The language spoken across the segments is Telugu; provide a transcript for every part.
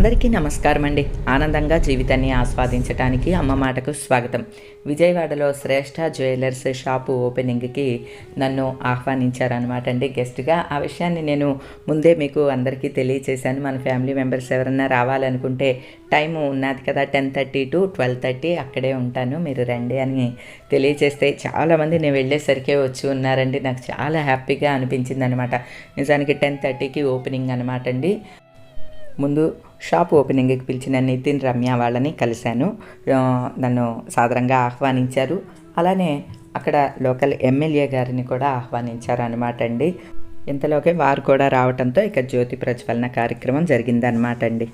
అందరికీ నమస్కారం అండి. ఆనందంగా జీవితాన్ని ఆస్వాదించడానికి అమ్మ మాటకు స్వాగతం. విజయవాడలో శ్రేష్ఠ జ్యువెలర్స్ షాపు ఓపెనింగ్కి నన్ను ఆహ్వానించారనమాట అండి గెస్ట్గా. ఆ విషయాన్ని నేను ముందే మీకు అందరికీ తెలియచేశాను. మన ఫ్యామిలీ మెంబర్స్ ఎవరన్నా రావాలనుకుంటే టైం ఉన్నది కదా ten thirty to twelve thirty అక్కడే ఉంటాను. మీరు రండి అని తెలియచేస్తే చాలామంది నేను వెళ్ళేసరికే వచ్చి ఉన్నారండి. నాకు చాలా హ్యాపీగా అనిపించింది అనమాట నిజానికి టెన్ థర్టీకి ఓపెనింగ్ అనమాట అండి. ముందు షాప్ ఓపెనింగ్కి పిలిచిన నితిన్ రమ్య వాళ్ళని కలిశాను. నన్ను సాదరంగా ఆహ్వానించారు. అలానే అక్కడ లోకల్ ఎమ్మెల్యే గారిని కూడా ఆహ్వానించారు అనమాట అండి. ఇంతలోకే వారు కూడా రావడంతో ఇక జ్యోతి ప్రజ్వలన కార్యక్రమం జరిగిందనమాట అండి.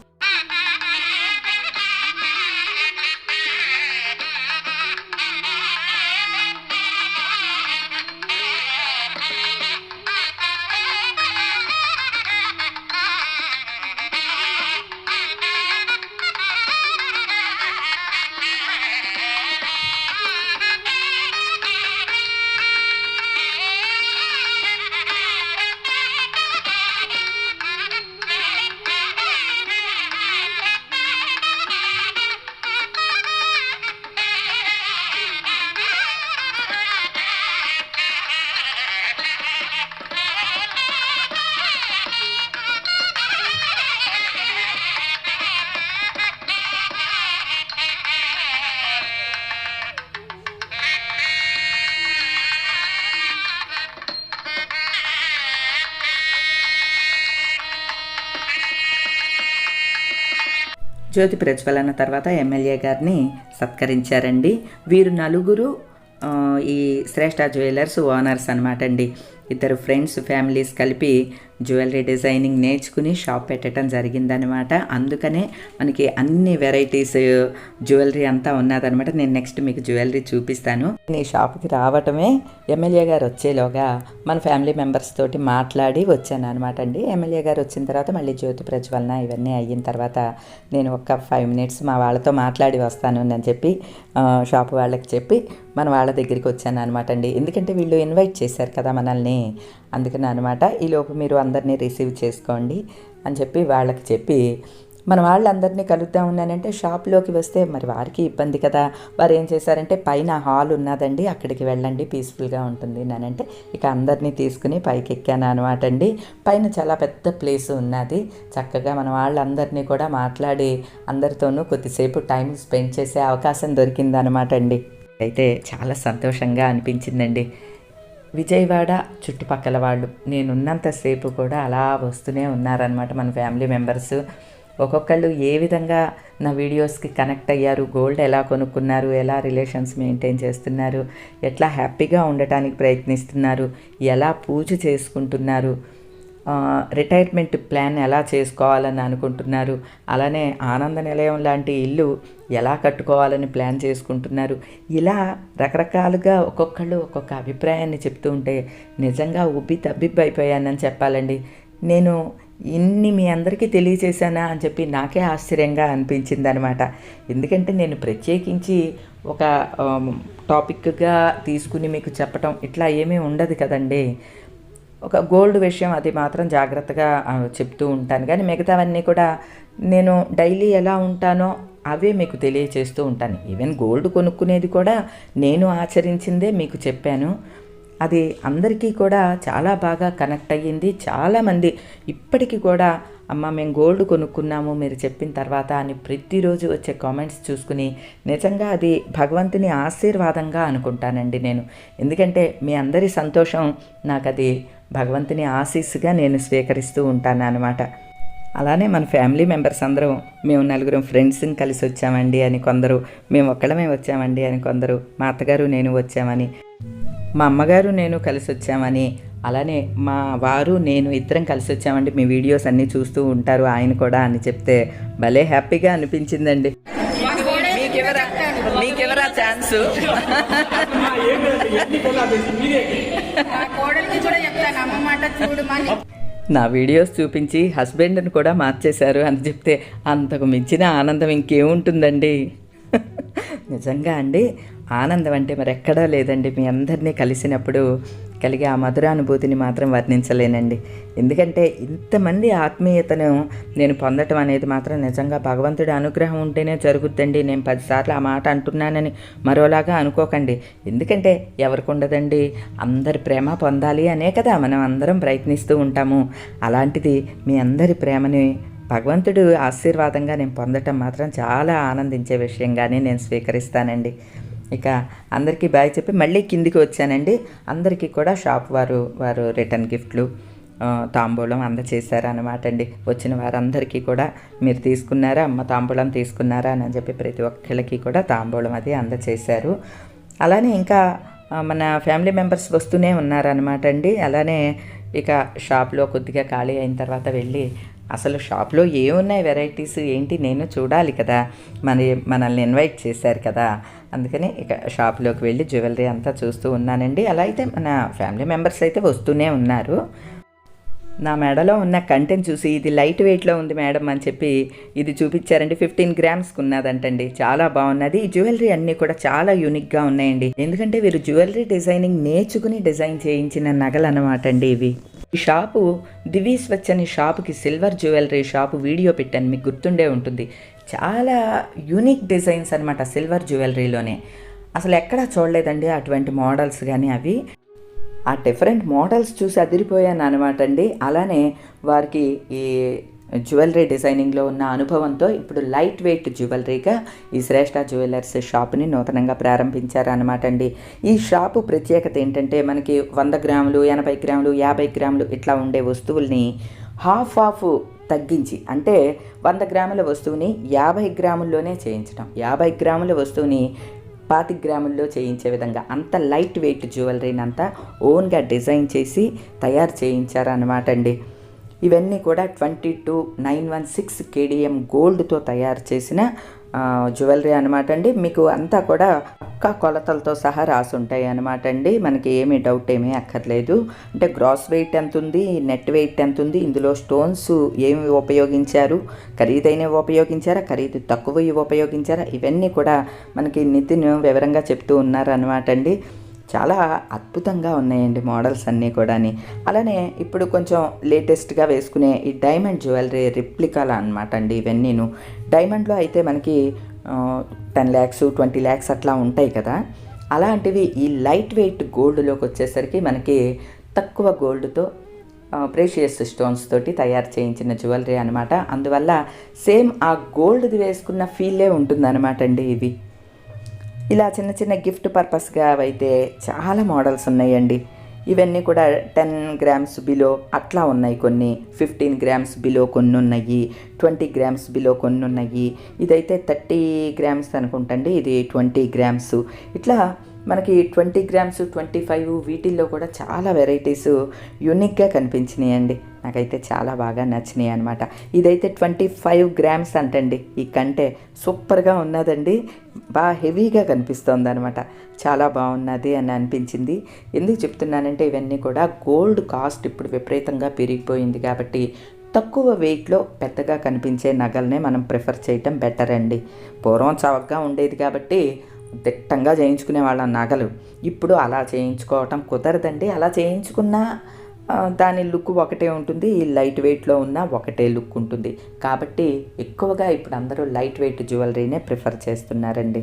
జ్యోతి ప్రజ్వలన తర్వాత ఎమ్మెల్యే గారిని సత్కరించారండి. వీరు నలుగురు ఈ శ్రేష్ఠ జ్యువెలర్స్ ఓనర్స్ అనమాట అండి. ఇద్దరు ఫ్రెండ్స్ ఫ్యామిలీస్ కలిపి జ్యువెలరీ డిజైనింగ్ నేర్చుకుని షాప్ పెట్టడం జరిగిందనమాట అందుకనే మనకి అన్ని వెరైటీస్ జ్యువెలరీ అంతా ఉన్నదనమాట నేను నెక్స్ట్ మీకు జ్యువెలరీ చూపిస్తాను. ఈ షాప్కి రావటమే ఎమ్మెల్యే గారు వచ్చేలోగా మన ఫ్యామిలీ మెంబర్స్ తోటి మాట్లాడి వచ్చాను అనమాట అండి. ఎమ్మెల్యే గారు వచ్చిన తర్వాత మళ్ళీ జ్యోతి ప్రజ్వలన ఇవన్నీ అయిన తర్వాత నేను ఒక ఫైవ్ మినిట్స్ మా వాళ్ళతో మాట్లాడి వస్తాను అని చెప్పి షాప్ వాళ్ళకి చెప్పి మన వాళ్ళ దగ్గరికి వచ్చాను అనమాట అండి. ఎందుకంటే వీళ్ళు ఇన్వైట్ చేశారు కదా మనల్ని. అందుకని అనమాట ఈలోపు మీరు అందరినీ రిసీవ్ చేసుకోండి అని చెప్పి వాళ్ళకి చెప్పి మన వాళ్ళందరినీ కలుద్దాం ఉన్నానంటే షాప్లోకి వస్తే మరి వారికి ఇబ్బంది కదా. వారు ఏం చేశారంటే పైన హాల్ ఉన్నదండి అక్కడికి వెళ్ళండి పీస్ఫుల్గా ఉంటుంది నానంటే ఇక అందరినీ తీసుకుని పైకి ఎక్కాను అనమాట అండి. పైన చాలా పెద్ద ప్లేస్ ఉన్నది. చక్కగా మన వాళ్ళందరినీ కూడా మాట్లాడి అందరితోనూ కొద్దిసేపు టైం స్పెండ్ చేసే అవకాశం దొరికిందనమాట అండి. అయితే చాలా సంతోషంగా అనిపించిందండి. విజయవాడ చుట్టుపక్కల వాళ్ళు. నేనున్నంతసేపు కూడా అలా వస్తూనే ఉన్నారనమాట మన ఫ్యామిలీ మెంబర్స్. ఒక్కొక్కళ్ళు ఏ విధంగా నా వీడియోస్కి కనెక్ట్ అయ్యారు గోల్డ్ ఎలా కొనుక్కున్నారు ఎలా రిలేషన్స్ మెయింటైన్ చేస్తున్నారు ఎట్లా హ్యాపీగా ఉండటానికి ప్రయత్నిస్తున్నారు ఎలా పూజ చేసుకుంటున్నారు రిటైర్మెంట్ ప్లాన్ ఎలా చేసుకోవాలని అనుకుంటున్నారు? అలానే ఆనంద నిలయం లాంటి ఇల్లు ఎలా కట్టుకోవాలని ప్లాన్ చేసుకుంటున్నారు? ఇలా రకరకాలుగా ఒక్కొక్కళ్ళు ఒక్కొక్క అభిప్రాయాన్ని చెప్తూ ఉంటే నిజంగా ఉబ్బి తబ్బిబ్బి అయిపోయానని చెప్పాలండి. నేను ఇన్ని మీ అందరికీ తెలియజేశానా అని చెప్పి నాకే ఆశ్చర్యంగా అనిపించింది అనమాట ఎందుకంటే నేను ప్రత్యేకించి ఒక టాపిక్గా తీసుకుని మీకు చెప్పటం ఇట్లా ఏమీ ఉండదు కదండి. ఒక గోల్డ్ విషయం అది మాత్రం జాగ్రత్తగా చెప్తూ ఉంటాను. కానీ మిగతావన్నీ కూడా నేను డైలీ ఎలా ఉంటానో అవే మీకు తెలియచేస్తూ ఉంటాను. ఈవెన్ గోల్డ్ కొనుక్కునేది కూడా నేను ఆచరించిందే మీకు చెప్పాను. అది అందరికీ కూడా చాలా బాగా కనెక్ట్ అయ్యింది. చాలామంది ఇప్పటికీ కూడా అమ్మ మేము గోల్డ్ కొనుక్కున్నాము మీరు చెప్పిన తర్వాత అని ప్రతిరోజు వచ్చే కామెంట్స్ చూసుకుని నిజంగా అది భగవంతుని ఆశీర్వాదంగా అనుకుంటానండి నేను. ఎందుకంటే మీ అందరి సంతోషం నాకు అది భగవంతుని ఆశీస్సుగా నేను స్వీకరిస్తూ ఉంటాను అనమాట అలానే మన ఫ్యామిలీ మెంబర్స్ అందరం మేము నలుగురం ఫ్రెండ్స్ని కలిసి వచ్చామండి అని కొందరు మేము ఒక్కళ్ళమే వచ్చామండి అని కొందరు మా అత్తగారు నేను వచ్చామని మా అమ్మగారు నేను కలిసి వచ్చామని అలానే మా వారు నేను ఇద్దరం కలిసి వచ్చామండి. మీ వీడియోస్ అన్నీ చూస్తూ ఉంటారు ఆయన కూడా అని చెప్తే భలే హ్యాపీగా అనిపించిందండి. మీకెవరా? ఛాన్స్? నా కూడా చెప్తాను. అమ్మ మాట నా వీడియోస్ చూపించి హస్బెండ్ని కూడా మార్చేశారు అని చెప్తే అంతకు మించిన ఆనందం ఇంకేముంటుందండి? నిజంగా అండి ఆనందం అంటే మరి ఎక్కడా లేదండి. మీ అందరినీ కలిసినప్పుడు కలిగే ఆ మధురానుభూతిని మాత్రం వర్ణించలేనండి. ఎందుకంటే ఇంతమంది ఆత్మీయతను నేను పొందటం అనేది మాత్రం నిజంగా భగవంతుడి అనుగ్రహం ఉంటేనే జరుగుద్దండి. నేను పదిసార్లు ఆ మాట అంటున్నానని మరోలాగా అనుకోకండి. ఎందుకంటే ఎవరికి ఉండదండి? అందరి ప్రేమ పొందాలి అనే కదా మనం అందరం ప్రయత్నిస్తూ ఉంటాము. అలాంటిది మీ అందరి ప్రేమని భగవంతుడు ఆశీర్వాదంగా నేను పొందటం మాత్రం చాలా ఆనందించే విషయంగానే నేను స్వీకరిస్తానండి. ఇక అందరికీ బాయ్ చెప్పి మళ్ళీ కిందికి వచ్చానండి. అందరికీ కూడా షాప్ వారు వారు రిటర్న్ గిఫ్ట్లు తాంబూలం అందచేశారనమాట అండి వచ్చిన వారందరికీ కూడా మీరు తీసుకున్నారా అమ్మ తాంబూలం తీసుకున్నారా అని చెప్పి ప్రతి ఒక్కరికి కూడా తాంబూలం అది అందచేశారు. అలానే ఇంకా మన ఫ్యామిలీ మెంబర్స్ వస్తూనే ఉన్నారనమాట అండి అలానే ఇక షాప్లో కొద్దిగా ఖాళీ అయిన తర్వాత వెళ్ళి అసలు షాప్లో ఏమున్నాయి వెరైటీస్? ఏంటి? నేను చూడాలి కదా. మరి మనల్ని ఇన్వైట్ చేశారు కదా. అందుకని ఇక షాప్లోకి వెళ్ళి జ్యువెలరీ అంతా చూస్తూ ఉన్నానండి. అలా అయితే మన ఫ్యామిలీ మెంబర్స్ అయితే వస్తూనే ఉన్నారు. నా మెడలో ఉన్న కంటెంట్ చూసి ఇది లైట్ వెయిట్లో ఉంది మేడం అని చెప్పి ఇది చూపించారండి. ఫిఫ్టీన్ గ్రామ్స్కి ఉన్నదంటండి చాలా బాగున్నది. ఈ జ్యువెలరీ అన్నీ కూడా చాలా యూనిక్గా ఉన్నాయండి. ఎందుకంటే వీరు జ్యువెలరీ డిజైనింగ్ నేర్చుకుని డిజైన్ చేయించిన నగలు అనమాట అండి ఇవి. ఈ షాపు దివీస్ వచ్చని షాపుకి సిల్వర్ జ్యువెలరీ షాపు వీడియో పెట్టాను మీకు గుర్తుండే ఉంటుంది. చాలా యూనిక్ డిజైన్స్ అనమాట సిల్వర్ జ్యువెలరీలోనే. అసలు ఎక్కడా చూడలేదండి అటువంటి మోడల్స్ కానీ అవి. ఆ డిఫరెంట్ మోడల్స్ చూసి అదిరిపోయాను అనమాట అండి. అలానే వారికి ఈ జ్యువెలరీ డిజైనింగ్లో ఉన్న అనుభవంతో ఇప్పుడు లైట్ వెయిట్ జ్యువెలరీగా ఈ శ్రేష్ఠ జ్యువెలర్స్ షాప్ని నూతనంగా ప్రారంభించారు అనమాట అండి. ఈ షాపు ప్రత్యేకత ఏంటంటే మనకి వంద గ్రాములు ఎనభై గ్రాములు యాభై గ్రాములు ఇట్లా ఉండే వస్తువుల్ని హాఫ్ హాఫ్ తగ్గించి అంటే వంద గ్రాముల వస్తువుని యాభై గ్రాముల్లోనే చేయించడం యాభై గ్రాముల వస్తువుని పాతి గ్రాముల్లో చేయించే విధంగా అంత లైట్ వెయిట్ జ్యువెలరీని అంతా ఓన్గా డిజైన్ చేసి తయారు చేయించారనమాట అండి. ఇవన్నీ కూడా twenty two nine one six KDM గోల్డ్తో తయారు చేసిన జ్యువెలరీ అనమాట అండి. మీకు అంతా కూడా పక్కా కొలతలతో సహా రాసి ఉంటాయి అనమాట అండి మనకి ఏమీ డౌట్ ఏమీ అక్కర్లేదు. అంటే గ్రాస్ వెయిట్ ఎంత ఉంది నెట్ వెయిట్ ఎంత ఉంది ఇందులో స్టోన్స్ ఏమి ఉపయోగించారు ఖరీదైనవి ఉపయోగించారా ఖరీదు తక్కువ ఉపయోగించారా ఇవన్నీ కూడా మనకి నితిన్ వివరంగా చెప్తూ ఉన్నారు అనమాట అండి చాలా అద్భుతంగా ఉన్నాయండి మోడల్స్ అన్నీ కూడాని. అలానే ఇప్పుడు కొంచెం లేటెస్ట్గా వేసుకునే ఈ డైమండ్ జ్యువెలరీ రిప్లికాల అనమాట అండి ఇవన్నీను. డైమండ్లో అయితే మనకి టెన్ ల్యాక్స్ ట్వంటీ ల్యాక్స్ అట్లా ఉంటాయి కదా. అలాంటివి ఈ లైట్ వెయిట్ గోల్డ్లోకి వచ్చేసరికి మనకి తక్కువ గోల్డ్తో ప్రేషియస్ స్టోన్స్ తోటి తయారు చేయించిన జ్యువెలరీ అనమాట అందువల్ల సేమ్ ఆ గోల్డ్ది వేసుకున్న ఫీలే ఉంటుందన్నమాట అండి ఇవి. ఇలా చిన్న చిన్న గిఫ్ట్ పర్పస్గా అయితే చాలా మోడల్స్ ఉన్నాయండి. ఇవన్నీ కూడా టెన్ గ్రామ్స్ బిలో అట్లా ఉన్నాయి కొన్ని. ఫిఫ్టీన్ గ్రామ్స్ బిలో కొన్ని ఉన్నాయి ట్వంటీ గ్రామ్స్ బిలో కొన్ని ఉన్నాయి ఇదైతే థర్టీ గ్రామ్స్ అనుకుంటండి. ఇది ట్వంటీ గ్రామ్స్. ఇట్లా మనకి ట్వంటీ గ్రామ్స్ ట్వంటీ ఫైవ్ వీటిల్లో కూడా చాలా వెరైటీస్ యూనిక్గా కనిపించినాయండి. నాకైతే చాలా బాగా నచ్చినాయి అనమాట ఇదైతే ట్వంటీ ఫైవ్ గ్రామ్స్ అంటండి. ఈ కంటే సూపర్గా ఉన్నదండి. బాగా హెవీగా కనిపిస్తుంది అనమాట చాలా బాగున్నది అని అనిపించింది. ఎందుకు చెప్తున్నానంటే ఇవన్నీ కూడా గోల్డ్ కాస్ట్ ఇప్పుడు విపరీతంగా పెరిగిపోయింది కాబట్టి తక్కువ వెయిట్లో పెద్దగా కనిపించే నగల్నే మనం ప్రిఫర్ చేయటం బెటర్ అండి పూర్వం చవకగా ఉండేది కాబట్టి దిట్టంగా చేయించుకునే వాళ్ళ నగలు. ఇప్పుడు అలా చేయించుకోవటం కుదరదండి. అలా చేయించుకున్నా దాని లుక్ ఒకటే ఉంటుంది. ఈ లైట్ వెయిట్లో ఉన్న ఒకటే లుక్ ఉంటుంది. కాబట్టి ఎక్కువగా ఇప్పుడు అందరూ లైట్ వెయిట్ జ్యువెలరీనే ప్రిఫర్ చేస్తున్నారండి.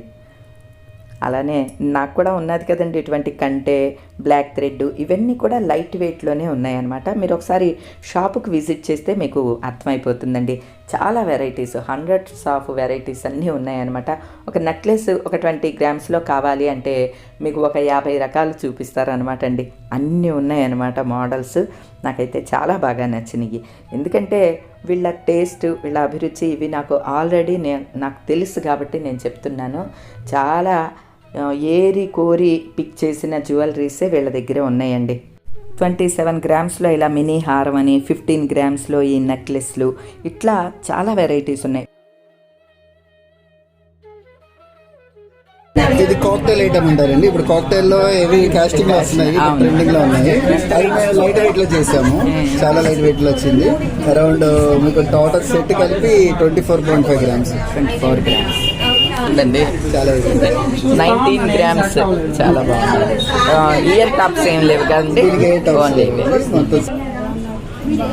అలానే నాకు కూడా ఉన్నది కదండి ఇటువంటి కంటే బ్లాక్ థ్రెడ్ ఇవన్నీ కూడా లైట్ వెయిట్లోనే ఉన్నాయన్నమాట. మీరు ఒకసారి షాపుకి విజిట్ చేస్తే మీకు అర్థమైపోతుందండి. చాలా వెరైటీస్ హండ్రెడ్స్ ఆఫ్ వెరైటీస్ అన్నీ ఉన్నాయన్నమాట. ఒక నెక్లెస్ ఒక ట్వంటీ గ్రామ్స్లో కావాలి అంటే మీకు ఒక యాభై రకాలు చూపిస్తారనమాట అండి. అన్నీ ఉన్నాయన్నమాట మోడల్స్. నాకైతే చాలా బాగా నచ్చినాయి. ఎందుకంటే వీళ్ళ టేస్ట్ వీళ్ళ అభిరుచి ఇవి నాకు ఆల్రెడీ నేను నాకు తెలుసు కాబట్టి నేను చెప్తున్నాను. చాలా ఏరి కోరి పిక్ చేసిన జ్యువెలరీసే వీళ్ళ దగ్గర ఉన్నాయండి. ట్వంటీ సెవెన్ గ్రామ్స్లో ఇలా మినీ హారం అని ఫిఫ్టీన్ గ్రామ్స్లో ఈ నెక్లెస్లు ఇట్లా చాలా వెరైటీస్ ఉన్నాయి. ఇది కాక్టైల్ ఐటమ్ అంటారండి. ఇప్పుడు కాక్టైల్లో ఏవి కాస్టింగ్లో వస్తున్నాయి. ట్రెండింగ్లో ఉన్నాయి. లైట్ వెయిట్లో చేసాము. చాలా లైట్ వెయిట్లో వచ్చింది. అరౌండ్ మీకు టోటల్ సెట్ కలిపి twenty four point five grams twenty four grams బాగుందండి చాలా. నైన్టీన్ గ్రామ్స్ చాలా బాగుంది. ఇయర్ టాప్స్ ఏం లేవు కదండి. ఓన్లీ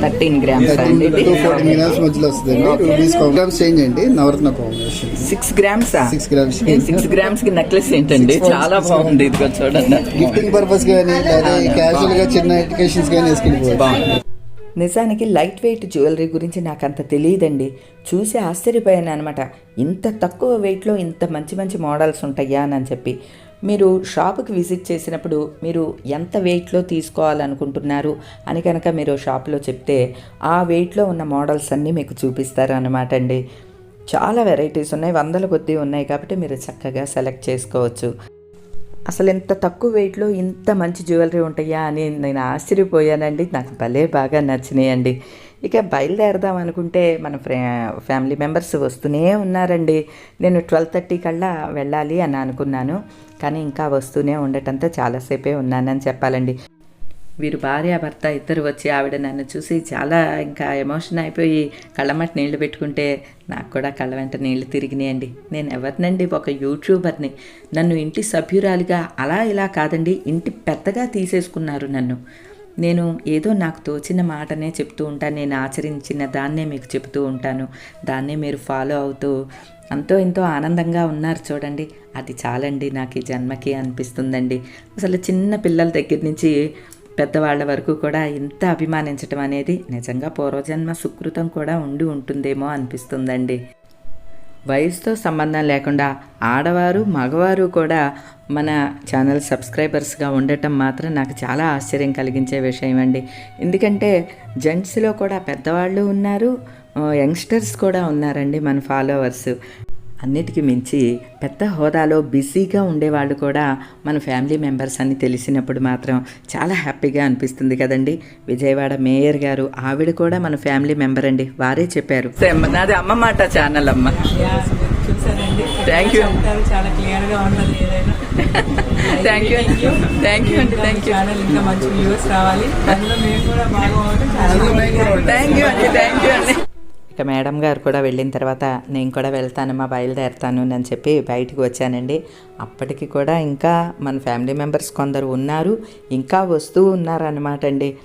థర్టీన్ గ్రామ్స్ అండి ఇది. టూ ఫోర్టీన్ గ్రామ్స్ మధ్యలో వస్తుందండి రూపీస్ గ్రామ్స్ చేంజ్ అండి. Navaratna combination six grams six grams six గ్రామ్స్కి necklace ఏంటండి? చాలా బాగుంది ఇదిగో చూడండి. గిఫ్టింగ్ పర్పస్ కానీ లేదా క్యాజువల్గా చిన్న ఎడ్యుకేషన్స్ కానీ బాగుంది. నిజానికి లైట్ వెయిట్ జ్యువెలరీ గురించి నాకు అంత తెలియదండి. చూసి ఆశ్చర్యపోయాను అనమాట ఇంత తక్కువ వెయిట్లో ఇంత మంచి మంచి మోడల్స్ ఉంటాయా అని చెప్పి. మీరు షాపుకి విజిట్ చేసినప్పుడు మీరు ఎంత వెయిట్లో తీసుకోవాలనుకుంటున్నారు అని కనుక మీరు షాప్లో చెప్తే ఆ వెయిట్లో ఉన్న మోడల్స్ అన్నీ మీకు చూపిస్తారు అనమాట అండి. చాలా వెరైటీస్ ఉన్నాయి వందల కొద్దీ ఉన్నాయి కాబట్టి మీరు చక్కగా సెలెక్ట్ చేసుకోవచ్చు. అసలు ఇంత తక్కువ వెయిట్లో ఇంత మంచి జ్యువెలరీ ఉంటాయా అని నేను ఆశ్చర్యపోయానండి. నాకు భలే బాగా నచ్చినాయండి. ఇక బయలుదేరదాం అనుకుంటే మన ఫ్రే ఫ్యామిలీ మెంబర్స్ వస్తూనే ఉన్నారండి. నేను ట్వెల్వ్ థర్టీ కల్లా వెళ్ళాలి అని అనుకున్నాను. కానీ ఇంకా వస్తూనే ఉండటంతో చాలాసేపే ఉన్నానని చెప్పాలండి. వీరు భార్య భర్త ఇద్దరు వచ్చి ఆవిడ నన్ను చూసి చాలా ఇంకా ఎమోషన్ అయిపోయి కళ్ళమట్టి నీళ్ళు పెట్టుకుంటే నాకు కూడా కళ్ళ వెంట నీళ్ళు తిరిగినాయండి. నేను ఎవరినండి ఒక యూట్యూబర్ని. నన్ను ఇంటి సభ్యురాలిగా అలా ఇలా కాదండి ఇంటి పెద్దగా తీసేసుకున్నారు నన్ను. నేను ఏదో నాకు తోచిన మాటనే చెప్తూ ఉంటాను నేను ఆచరించిన దాన్నే మీకు చెప్తూ ఉంటాను. దాన్నే మీరు ఫాలో అవుతూ అంతో ఎంతో ఆనందంగా ఉన్నారు చూడండి. అది చాలండి నాకు ఈ జన్మకి అనిపిస్తుందండి. అసలు చిన్న పిల్లల దగ్గర నుంచి పెద్దవాళ్ళ వరకు కూడా ఇంత అభిమానించడం అనేది నిజంగా పూర్వజన్మ సుకృతం కూడా ఉండి ఉంటుందేమో అనిపిస్తుందండి. వయసుతో సంబంధం లేకుండా ఆడవారు మగవారు కూడా మన ఛానల్ సబ్స్క్రైబర్స్గా ఉండటం మాత్రం నాకు చాలా ఆశ్చర్యం కలిగించే విషయం అండి. ఎందుకంటే జెంట్స్లో కూడా పెద్దవాళ్ళు ఉన్నారు యంగ్స్టర్స్ కూడా ఉన్నారండి మన ఫాలోవర్స్. అన్నిటికీ మించి పెద్ద హోదాలో బిజీగా ఉండేవాళ్ళు కూడా మన ఫ్యామిలీ మెంబర్స్ అని తెలిసినప్పుడు మాత్రం చాలా హ్యాపీగా అనిపిస్తుంది కదండి. విజయవాడ మేయర్ గారు ఆవిడ కూడా మన ఫ్యామిలీ మెంబర్ అండి. వారే చెప్పారు. నాది అమ్మ మాట ఛానల్ అమ్మ. చాలా ఉంటుంది ఏదైనా థ్యాంక్ యూ థ్యాంక్ యూ అండి థ్యాంక్ యూ ఛానల్ ఇంకా మంచి వ్యూస్ రావాలి అందులో మేము కూడా బాగా చాలా థ్యాంక్ యూ అండి థ్యాంక్ యూ అండి ఇక మేడం గారు కూడా వెళ్ళిన తర్వాత నేను కూడా వెళ్తానమ్మా బయలుదేరుతాను అని చెప్పి బయటికి వచ్చానండి. అప్పటికి కూడా ఇంకా మన ఫ్యామిలీ మెంబర్స్ కొందరు ఉన్నారు ఇంకా వస్తూ ఉన్నారనమాట అండి.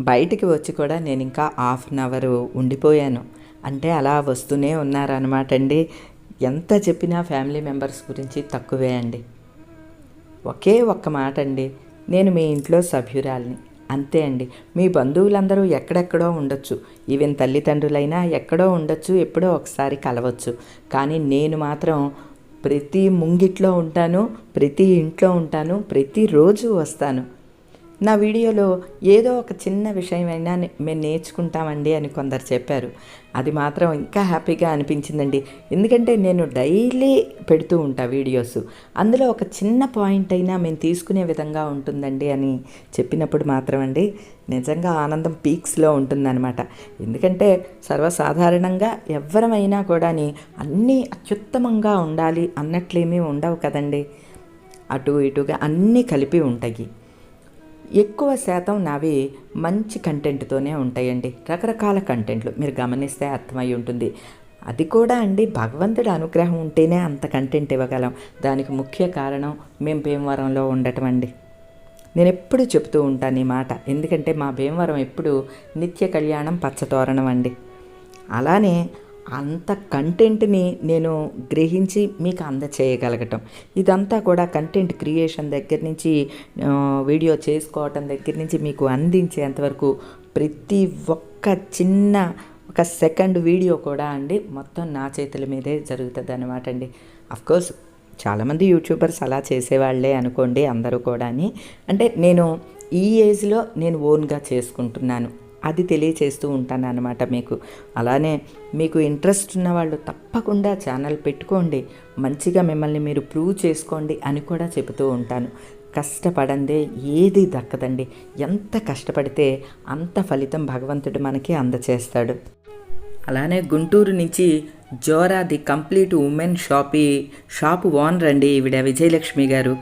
బయటికి వచ్చి కూడా నేను ఇంకా హాఫ్ అన్ అవర్ ఉండిపోయాను. అంటే అలా వస్తూనే ఉన్నారనమాట అండి. ఎంత చెప్పినా ఫ్యామిలీ మెంబర్స్ గురించి తక్కువే అండి. ఒకే ఒక్క మాట అండి నేను మీ ఇంట్లో సభ్యురాలిని. అంతే అండి. మీ బంధువులందరూ ఎక్కడెక్కడో ఉండొచ్చు. ఈవెన్ తల్లిదండ్రులైనా ఎక్కడో ఉండొచ్చు ఎప్పుడో ఒకసారి కలవచ్చు. కానీ నేను మాత్రం ప్రతి ముంగిట్లో ఉంటాను ప్రతి ఇంట్లో ఉంటాను ప్రతిరోజు వస్తాను. నా వీడియోలో ఏదో ఒక చిన్న విషయమైనా మేము నేర్చుకుంటామండి అని కొందరు చెప్పారు. అది మాత్రం ఇంకా హ్యాపీగా అనిపించిందండి. ఎందుకంటే నేను డైలీ పెడుతూ ఉంటా వీడియోస్. అందులో ఒక చిన్న పాయింట్ అయినా మేము తీసుకునే విధంగా ఉంటుందండి అని చెప్పినప్పుడు మాత్రం అండి నిజంగా ఆనందం పీక్స్లో ఉంటుందన్నమాట. ఎందుకంటే సర్వసాధారణంగా ఎవరమైనా కూడాని అన్నీ అత్యుత్తమంగా ఉండాలి అన్నట్లేమీ ఉండవు కదండి. అటు ఇటుగా అన్నీ కలిపి ఉంటాయి. ఎక్కువ శాతం నావి మంచి కంటెంట్తోనే ఉంటాయండి. రకరకాల కంటెంట్లు. మీరు గమనిస్తే అర్థమై ఉంటుంది. అది కూడా అండి భగవంతుడి అనుగ్రహం ఉంటేనే అంత కంటెంట్ ఇవ్వగలం. దానికి ముఖ్య కారణం మేము భీమవరంలో ఉండటం అండి. నేను ఎప్పుడు చెప్తూ ఉంటాను ఈ మాట. ఎందుకంటే మా భీమవరం ఎప్పుడు నిత్య కళ్యాణం పచ్చతోరణం అండి. అలానే అంత కంటెంట్ని నేను గ్రహించి మీకు అందచేయగలగటం. ఇదంతా కూడా కంటెంట్ క్రియేషన్ దగ్గర నుంచి వీడియో చేసుకోవటం దగ్గర నుంచి మీకు అందించేంతవరకు ప్రతి ఒక్క చిన్న ఒక సెకండ్ వీడియో కూడా అండి మొత్తం నా చేతుల మీదే జరుగుతుంది అనమాట అండి అఫ్కోర్స్ చాలామంది యూట్యూబర్స్ అలా చేసేవాళ్ళే అనుకోండి అందరూ కూడా అంటే నేను ఈ ఏజ్లో నేను ఓన్గా చేసుకుంటున్నాను. అది తెలియచేస్తూ ఉంటాను అనమాట మీకు. అలానే మీకు ఇంట్రెస్ట్ ఉన్న వాళ్ళు తప్పకుండా ఛానల్ పెట్టుకోండి. మంచిగా మిమ్మల్ని మీరు ప్రూవ్ చేసుకోండి అని కూడా చెబుతూ ఉంటాను. కష్టపడందే ఏది దక్కదండి. ఎంత కష్టపడితే అంత ఫలితం భగవంతుడు మనకి అందచేస్తాడు. అలానే గుంటూరు నుంచి Jora the complete women shoppe shop owner అండి ఈవిడ విజయలక్ష్మి గారు.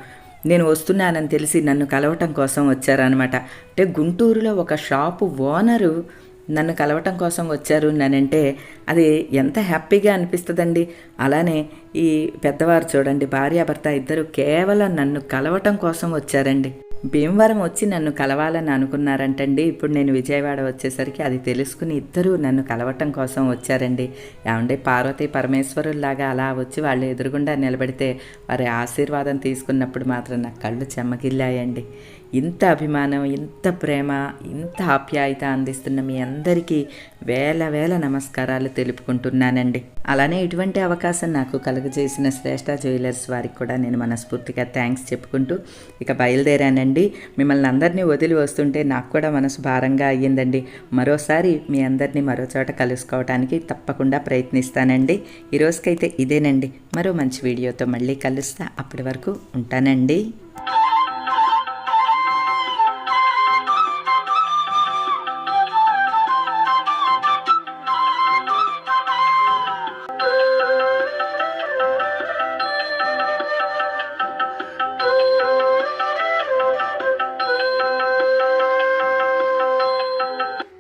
నేను వస్తున్నానని తెలిసి నన్ను కలవటం కోసం వచ్చారనమాట అంటే గుంటూరులో ఒక షాపు ఓనరు నన్ను కలవటం కోసం వచ్చారు నేనంటే అది ఎంత హ్యాపీగా అనిపిస్తుందండి. అలానే ఈ పెద్దవారు చూడండి భార్యాభర్త ఇద్దరు కేవలం నన్ను కలవటం కోసం వచ్చారండి. భీమవరం వచ్చి నన్ను కలవాలని అనుకున్నారంటండి. ఇప్పుడు నేను విజయవాడ వచ్చేసరికి అది తెలుసుకుని ఇద్దరూ నన్ను కలవటం కోసం వచ్చారండి. ఏమంటే పార్వతీ పరమేశ్వరుల్లాగా అలా వచ్చి వాళ్ళు ఎదురుగుండా నిలబడితే వారి ఆశీర్వాదం తీసుకున్నప్పుడు మాత్రం నా కళ్ళు చెమ్మగిల్లాయండి ఇంత అభిమానం ఇంత ప్రేమ ఇంత ఆప్యాయత అందిస్తున్న మీ అందరికీ వేల వేల నమస్కారాలు తెలుపుకుంటున్నానండి. అలానే ఇటువంటి అవకాశం నాకు కలుగజేసిన శ్రేష్ఠ జ్యువెలర్స్ వారికి కూడా నేను మనస్ఫూర్తిగా థ్యాంక్స్ చెప్పుకుంటూ ఇక బయలుదేరానండి. మిమ్మల్ని అందరినీ వదిలి వస్తుంటే నాకు కూడా మనసు భారంగా అయ్యిందండి. మరోసారి మీ అందరినీ మరో చోట కలుసుకోవడానికి తప్పకుండా ప్రయత్నిస్తానండి. ఈరోజుకైతే ఇదేనండి. మరో మంచి వీడియోతో మళ్ళీ కలుస్తా. అప్పటి వరకు ఉంటానండి.